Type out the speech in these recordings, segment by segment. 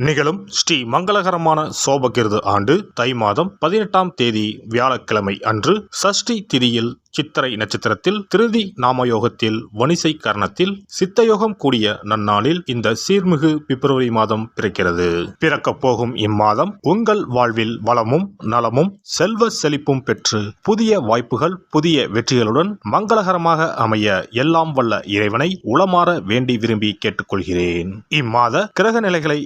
நிகழும் ஸ்ரீ மங்களகரமான சோபகிருது ஆண்டு தை மாதம் பதினெட்டாம் தேதி வியாழக்கிழமை அன்று சஷ்டி திதியில் சித்திரை நட்சத்திரத்தில் திருதி நாமயோகத்தில் வணிசை கரணத்தில் சித்தயோகம் கூடிய நன்னாளில் இந்த சீர்மிகு பிப்ரவரி மாதம் பிறக்கிறது. பிறக்கப் போகும் இம்மாதம் உங்கள் வாழ்வில் வளமும் நலமும் செல்வ செழிப்பும் பெற்று புதிய வாய்ப்புகள் புதிய வெற்றிகளுடன் மங்களகரமாக அமைய எல்லாம் வல்ல இறைவனை உளமாற வேண்டி விரும்பி கேட்டுக்கொள்கிறேன். இம்மாத கிரக நிலைகளை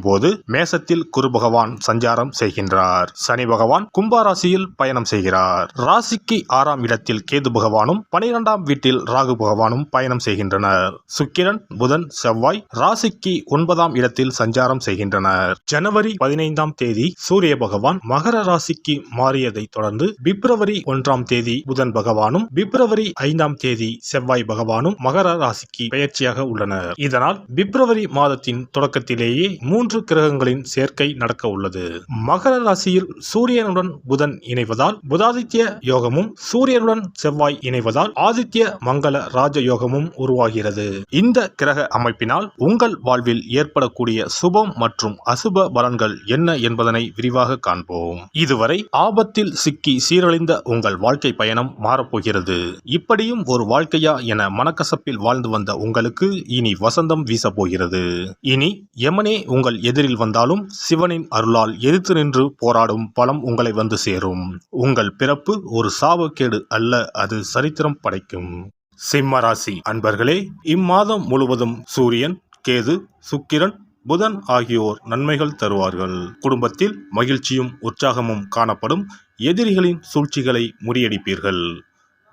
போது மேசத்தில் குரு பகவான் சஞ்சாரம் செய்கின்றார். சனி பகவான் கும்பாராசியில் பயணம் செய்கிறார். ராசிக்கு ஆறாம் இடத்தில் கேது பகவானும் பனிரெண்டாம் வீட்டில் ராகு பகவானும் பயணம் செய்கின்றனர். சுக்கிரன் புதன் செவ்வாய் ராசிக்கு ஒன்பதாம் இடத்தில் சஞ்சாரம் செய்கின்றனர். ஜனவரி பதினைந்தாம் தேதி சூரிய பகவான் மகர ராசிக்கு மாறியதை தொடர்ந்து பிப்ரவரி ஒன்றாம் தேதி புதன் பகவானும் பிப்ரவரி ஐந்தாம் தேதி செவ்வாய் பகவானும் மகர ராசிக்கு பயிற்சியாக உள்ளனர். இதனால் பிப்ரவரி மாதத்தின் தொடக்கத்திலேயே மூன்று மூன்று கிரகங்களின் சேர்க்கை நடக்க உள்ளது. மகர ராசியில் சூரியனுடன் புதன் இணைவதால் புதாதித்ய யோகமும் சூரியனுடன் செவ்வாய் இணைவதால் ஆதித்ய மங்கள ராஜ யோகமும் உருவாகிறது. இந்த கிரக அமைப்பினால் உங்கள் வாழ்வில் ஏற்படக்கூடிய சுபம் மற்றும் அசுப பலன்கள் என்ன என்பதனை விரிவாக காண்போம். இதுவரை ஆபத்தில் சிக்கி சீரழிந்த உங்கள் வாழ்க்கை பயணம் மாறப்போகிறது. இப்படியும் ஒரு வாழ்க்கையா என மனக்கசப்பில் வாழ்ந்து வந்த உங்களுக்கு இனி வசந்தம் வீசப்போகிறது. இனி யமனே உங்கள் எதிரில் வந்தாலும் சிவனின் அருளால் எதிர்த்து நின்று போராடும் பலம் உங்களை வந்து சேரும். உங்கள் பிறப்பு ஒரு சாபக்கேடு அல்ல அது சரித்திரம் படைக்கும். சிம்ம ராசி அன்பர்களே இம்மாதம் முழுவதும் சூரியன் கேது சுக்கிரன் புதன் ஆகியோர் நன்மைகள் தருவார்கள். குடும்பத்தில் மகிழ்ச்சியும் உற்சாகமும் காணப்படும் எதிரிகளின் சூழ்ச்சிகளை முறியடிப்பீர்கள்.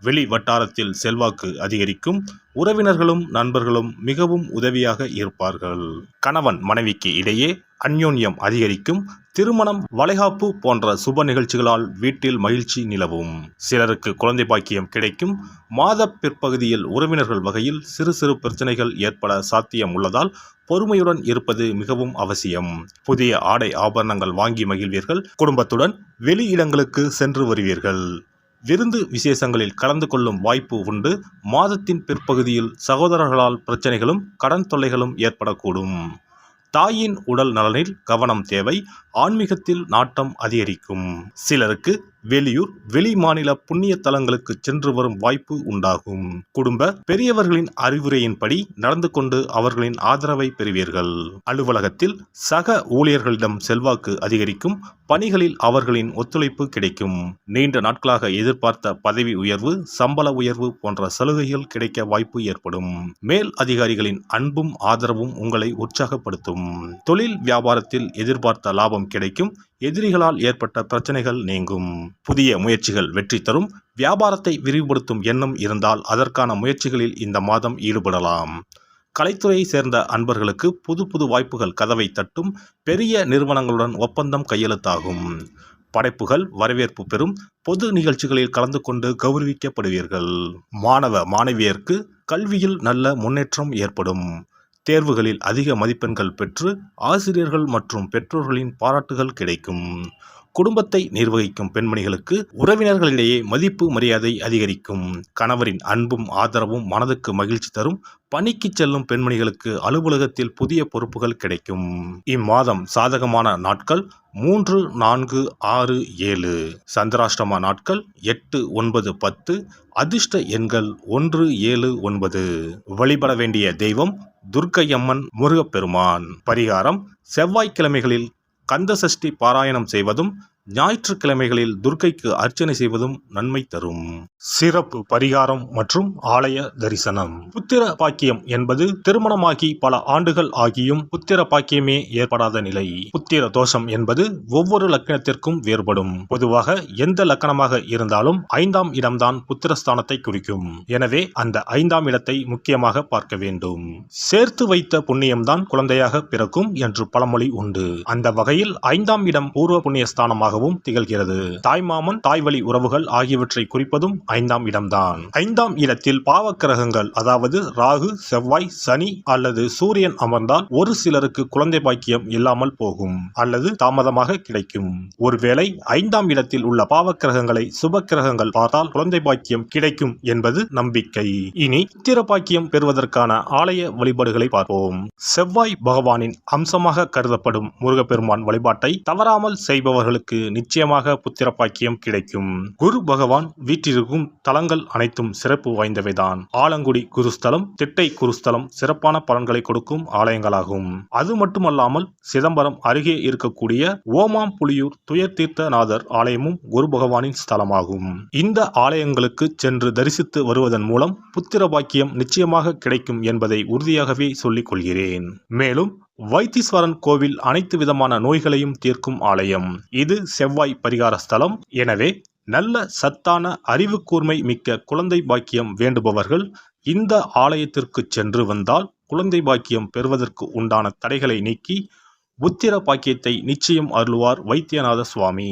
வெளி வட்டாரத்தில் செல்வாக்கு அதிகரிக்கும். உறவினர்களும் நண்பர்களும் மிகவும் உதவியாக இருப்பார்கள். கணவன் மனைவிக்கு இடையே அந்யோன்யம் அதிகரிக்கும். திருமணம் வளைகாப்பு போன்ற சுப நிகழ்ச்சிகளால் வீட்டில் மகிழ்ச்சி நிலவும். சிலருக்கு குழந்தை பாக்கியம் கிடைக்கும். மாத பிற்பகுதியில் உறவினர்கள் வகையில் சிறு சிறு பிரச்சனைகள் ஏற்பட சாத்தியம் உள்ளதால் பொறுமையுடன் இருப்பது மிகவும் அவசியம். புதிய ஆடை ஆபரணங்கள் வாங்கி மகிழ்வீர்கள். குடும்பத்துடன் வெளி இடங்களுக்கு சென்று வருவீர்கள். விருந்து விசேஷங்களில் கலந்து கொள்ளும் வாய்ப்பு உண்டு. மாதத்தின் பிற்பகுதியில் சகோதரர்களால் பிரச்சனைகளும் கடன் தொல்லைகளும் ஏற்படக்கூடும். தாயின் உடல் நலனில் கவனம் தேவை. ஆன்மீகத்தில் நாட்டம் அதிகரிக்கும். சிலருக்கு வெளியூர் வெளி மாநில புண்ணிய தலங்களுக்கு சென்று வரும் வாய்ப்பு உண்டாகும். குடும்ப பெரியவர்களின் அறிவுரையின்படி நடந்து கொண்டு அவர்களின் ஆதரவை பெறுவீர்கள். அலுவலகத்தில் சக ஊழியர்களிடம் செல்வாக்கு அதிகரிக்கும் பணிகளில் அவர்களின் ஒத்துழைப்பு கிடைக்கும். நீண்ட நாட்களாக எதிர்பார்த்த பதவி உயர்வு சம்பள உயர்வு போன்ற சலுகைகள் கிடைக்க வாய்ப்பு ஏற்படும். மேல் அதிகாரிகளின் அன்பும் ஆதரவும் உங்களை உற்சாகப்படுத்தும். தொழில் வியாபாரத்தில் எதிர்பார்த்த லாபம் கிடைக்கும் எதிரிகளால் ஏற்பட்ட பிரச்சனைகள் நீங்கும். புதிய முயற்சிகள் வெற்றி தரும். வியாபாரத்தை விரிவுபடுத்தும் எண்ணம் இருந்தால் அதற்கான முயற்சிகளில் இந்த மாதம் ஈடுபடலாம். கலைத்துறையை சேர்ந்த அன்பர்களுக்கு புது புது வாய்ப்புகள் கதவை தட்டும். பெரிய நிறுவனங்களுடன் ஒப்பந்தம் கையெழுத்தாகும். படைப்புகள் வரவேற்பு பெறும். பொது நிகழ்ச்சிகளில் கலந்து கொண்டு கௌரவிக்கப்படுவீர்கள். மாணவ மாணவியருக்கு கல்வியில் நல்ல முன்னேற்றம் ஏற்படும். தேர்வுகளில் அதிக மதிப்பெண்கள் பெற்று ஆசிரியர்கள் மற்றும் பெற்றோர்களின் பாராட்டுகள் கிடைக்கும். குடும்பத்தை நிர்வகிக்கும் பெண்மணிகளுக்கு உறவினர்களிடையே மதிப்பு மரியாதை அதிகரிக்கும். கணவரின் அன்பும் ஆதரவும் மனதுக்கு மகிழ்ச்சி தரும் பணிக்கு செல்லும் பெண்மணிகளுக்கு அலுவலகத்தில் புதிய பொறுப்புகள் கிடைக்கும். இம்மாதம் சாதகமான நாட்கள் மூன்று நான்கு ஆறு ஏழு. சந்திராஷ்டம நாட்கள் எட்டு ஒன்பது பத்து. அதிர்ஷ்ட எண்கள் ஒன்று ஏழு ஒன்பது. வழிபட வேண்டிய தெய்வம் துர்க்கையம்மன் முருகப்பெருமான். பரிகாரம் செவ்வாய்க்கிழமைகளில் கந்தசஷ்டி பாராயணம் செய்வதும் ஞாயிற்றுக்கிழமைகளில் துர்க்கைக்கு அர்ச்சனை செய்வதும் நன்மை தரும். சிறப்பு பரிகாரம் மற்றும் ஆலய தரிசனம். புத்திர பாக்கியம் என்பது திருமணமாகி பல ஆண்டுகள் ஆகியும் புத்திர பாக்கியமே ஏற்படாத நிலை. புத்திர தோஷம் என்பது ஒவ்வொரு லக்கணத்திற்கும் வேறுபடும். பொதுவாக எந்த லக்கணமாக இருந்தாலும் ஐந்தாம் இடம்தான் புத்திரஸ்தானத்தை குறிக்கும். எனவே அந்த ஐந்தாம் இடத்தை முக்கியமாக பார்க்க வேண்டும். சேர்த்து வைத்த புண்ணியம்தான் குழந்தையாக பிறக்கும் என்று பழமொழி உண்டு. அந்த வகையில் ஐந்தாம் இடம் பூர்வ புண்ணியஸ்தானமாக இடமாகவும் திகழ்கிறது. தாய்மாமன் தாய்வழி உறவுகள் ஆகியவற்றை குறிப்பதும் ஐந்தாம் இடம்தான். ஐந்தாம் இடத்தில் பாவக்கிரகங்கள் அதாவது ராகு செவ்வாய் சனி அல்லது சூரியன் அமர்ந்தால் ஒரு சிலருக்கு குழந்தை பாக்கியம் இல்லாமல் போகும் அல்லது தாமதமாக கிடைக்கும். ஒருவேளை ஐந்தாம் இடத்தில் உள்ள பாவக்கிரகங்களை சுப கிரகங்கள் பார்த்தால் குழந்தை பாக்கியம் கிடைக்கும் என்பது நம்பிக்கை. இனி புத்திர பாக்கியம் பெறுவதற்கான ஆலய வழிபாடுகளை பார்ப்போம். செவ்வாய் பகவானின் அம்சமாக கருதப்படும் முருகப்பெருமான் வழிபாட்டை தவறாமல் செய்பவர்களுக்கு நிச்சயமாக புத்திர பாக்கியம் கிடைக்கும். குரு பகவான் வீற்றிருக்கும் தலங்கள் அனைத்தும் சிறப்பு வாய்ந்தவைதான். ஆலங்குடி குருஸ்தலம் திட்டை குருஸ்தலம் சிறப்பான பலன்களை கொடுக்கும் ஆலயங்களாகும். அது மட்டுமல்லாமல் சிதம்பரம் அருகே இருக்கக்கூடிய ஓமாம் புலியூர் துயர்தீர்த்தநாதர் ஆலயமும் குரு பகவானின் ஸ்தலமாகும். இந்த ஆலயங்களுக்கு சென்று தரிசித்து வருவதன் மூலம் புத்திர பாக்கியம் நிச்சயமாக கிடைக்கும் என்பதை உறுதியாகவே சொல்லிக் கொள்கிறேன். மேலும் வைத்தீஸ்வரன் கோவில் அனைத்து விதமான நோய்களையும் தீர்க்கும் ஆலயம். இது செவ்வாய் பரிகார ஸ்தலம். எனவே நல்ல சத்தான அறிவு கூர்மை மிக்க குழந்தை பாக்கியம் வேண்டுபவர்கள் இந்த ஆலயத்திற்கு சென்று வந்தால் குழந்தை பாக்கியம் பெறுவதற்கு உண்டான தடைகளை நீக்கி உத்திர பாக்கியத்தை நிச்சயம் அருள்வார் வைத்தியநாத சுவாமி.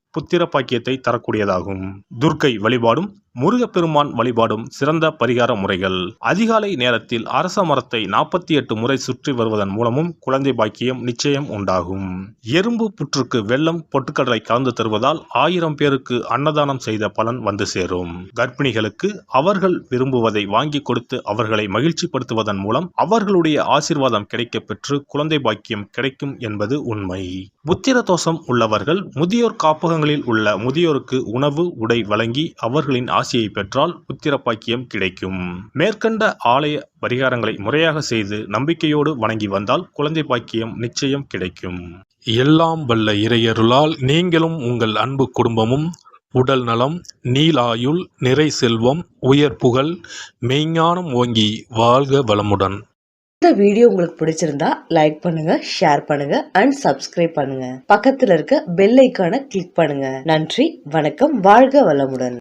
புத்திர பாக்கியத்தை தரக்கூடியதாகும். துர்க்கை வழிபாடும் முருகப்பெருமான் வழிபாடும் சிறந்த பரிகார முறைகள். அதிகாலை நேரத்தில் அரச மரத்தை நாற்பத்தி எட்டு முறை சுற்றி வருவதன் மூலமும் குழந்தை பாக்கியம் நிச்சயம் உண்டாகும். எறும்பு புற்றுக்கு வெள்ளம் பொட்டுக்கடலை கலந்து தருவதால் ஆயிரம் பேருக்கு அன்னதானம் செய்த பலன் வந்து சேரும். கர்ப்பிணிகளுக்கு அவர்கள் விரும்புவதை வாங்கி கொடுத்து அவர்களை மகிழ்ச்சிப்படுத்துவதன் மூலம் அவர்களுடைய ஆசீர்வாதம் கிடைக்கப் பெற்று குழந்தை பாக்கியம் கிடைக்கும் என்பது உண்மை. புத்திர தோஷம் உள்ளவர்கள் முதியோர் காப்பகங்களில் உள்ள முதியோருக்கு உணவு உடை வழங்கி அவர்களின் ஆசியை பெற்றால் புத்திர பாக்கியம் கிடைக்கும். மேற்கண்ட ஆலய பரிகாரங்களை முறையாக செய்து நம்பிக்கையோடு வணங்கி வந்தால் குழந்தை பாக்கியம் நிச்சயம் கிடைக்கும். எல்லாம் வல்ல இறையருளால் நீங்களும் உங்கள் அன்பு குடும்பமும் உடல் நலம் நீலாயுள் நிறை செல்வம் உயர் புகழ் மெய்ஞானம் ஓங்கி வாழ்க வளமுடன். இந்த வீடியோ உங்களுக்கு பிடிச்சிருந்தா லைக் பண்ணுங்க ஷேர் பண்ணுங்க அண்ட் சப்ஸ்கிரைப் பண்ணுங்க. பக்கத்துல இருக்க பெல் ஐக்கான கிளிக் பண்ணுங்க. நன்றி வணக்கம் வாழ்க வளமுடன்.